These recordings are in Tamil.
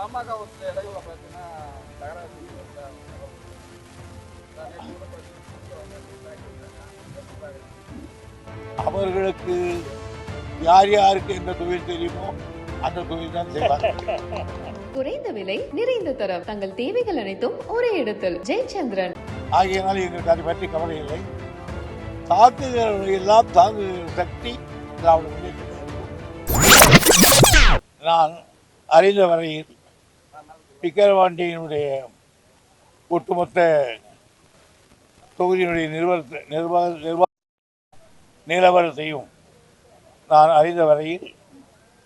பாமக இடங்களில் பார்த்தீங்கன்னா. அவர்களுக்கு யார் யாருக்கு எந்த தொழில் தெரியுமோ அந்த தொழில் தான் செய்வார்கள் குறைந்த விலை நிறைந்த தரம் தங்கள் தேவைகள் அனைத்தும் ஒரே இடத்தில் ஜெயச்சந்திரன் ஆகையினால் எங்களுக்கு அதை பற்றி கவலை இல்லை தாக்குகிறவர்களை எல்லாம் தாங்குகிற சக்தி திராவிட முன்னேற்ற. நான் அறிந்த வரையில் விக்கிரவாண்டியினுடைய ஒட்டுமொத்த தொகுதியினுடைய நிர்வாக நிர்வாக நிர்வாக நிலவரத்தையும் நான் அறிந்த வரையில்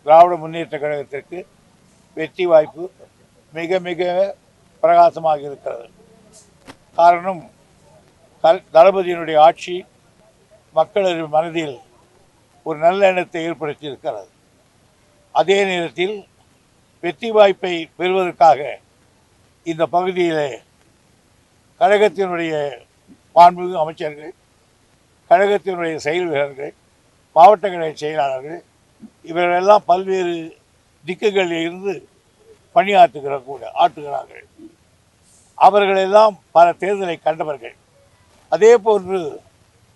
திராவிட முன்னேற்ற கழகத்திற்கு வெற்றி வாய்ப்பு மிக மிக பிரகாசமாக இருக்கிறது. காரணம் தளபதியினுடைய ஆட்சி மக்களது மனதில் ஒரு நல்ல எண்ணத்தை ஏற்படுத்தி இருக்கிறது. அதே நேரத்தில் வெற்றி வாய்ப்பை பெறுவதற்காக இந்த பகுதியிலே கழகத்தினுடைய மாண்புமிகு அமைச்சர்கள் கழகத்தினுடைய செயல் வீரர்கள் மாவட்ட கழக செயலாளர்கள் இவர்களெல்லாம் பல்வேறு திக்குகளில் இருந்து பணியாற்றுகிற கூட ஆற்றுகிறார்கள். அவர்களெல்லாம் பல தேர்தலை கண்டவர்கள். அதே போன்று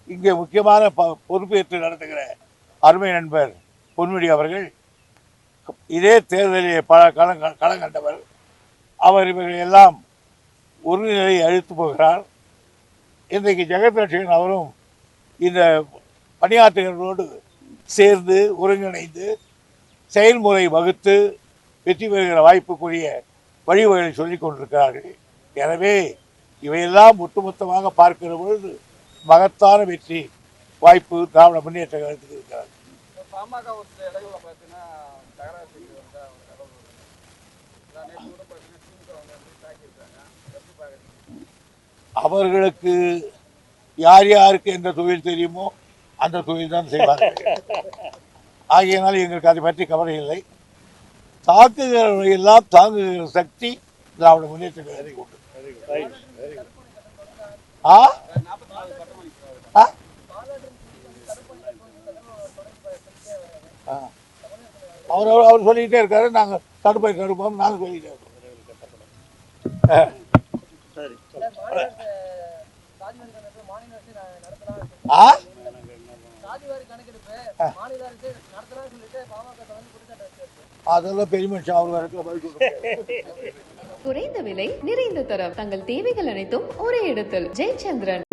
இங்கே முக்கியமான ப பொறுப்பேற்று நடத்துகிற அருமை நண்பர் பொன்முடி அவர்கள் இதே தேர்தலில் பல களம் களம் கண்டவர். அவர் இவர்கள் எல்லாம் ஒரு நிலையை அழித்து போகிறார். இன்றைக்கு ஜெகத் ரட்சகன் அவரும் இந்த பணியாற்றுகிறவர்களோடு சேர்ந்து ஒருங்கிணைந்து செயல்முறை வகுத்து வெற்றி பெறுகிற வாய்ப்புக்குரிய வழிவகைகளை சொல்லிக் கொண்டிருக்கிறார்கள். எனவே இவையெல்லாம் ஒட்டுமொத்தமாக பார்க்கிற பொழுது மகத்தான வெற்றி வாய்ப்பு திராவிட முன்னேற்ற கழகத்துக்கு இருக்கிறார்கள் பாமக ஒரு சில இடங்களில் பார்த்தீங்கன்னா தகராறு செஞ்சு வந்தா அவங்க நான் நேற்று கூட பார்த்தீங்கன்னா திமுக அவங்க வந்து தாக்கியிருக்காங்க. எப்படி பார்க்குறீங்க? அவர்களுக்கு யார் யாருக்கு எந்த தொழில் தெரியுமோ அந்த தொழில் தான் செய்வார்கள் ஆகையினால் எங்களுக்கு அதை பற்றி கவலை இல்லை. தாக்குகிறவர்களை எல்லாம் தாங்குகிற சக்தி திராவிட முன்னேற்ற கழகத்துக்கு உண்டு. ஆ? அவர் அவர் சொல்லிக்கிட்டே இருக்காரு. நாங்கள் தடுப்பை தடுப்போம் நாங்கள் சொல்லிக்கிட்டே இருக்கோம் ஆ. அதெல்லாம் பெரிய மனுஷன். அவர். குறைந்த விலை நிறைந்த தரம். தங்கள் தேவைகள் அனைத்தும் ஒரே இடத்தில். ஜெயச்சந்திரன்.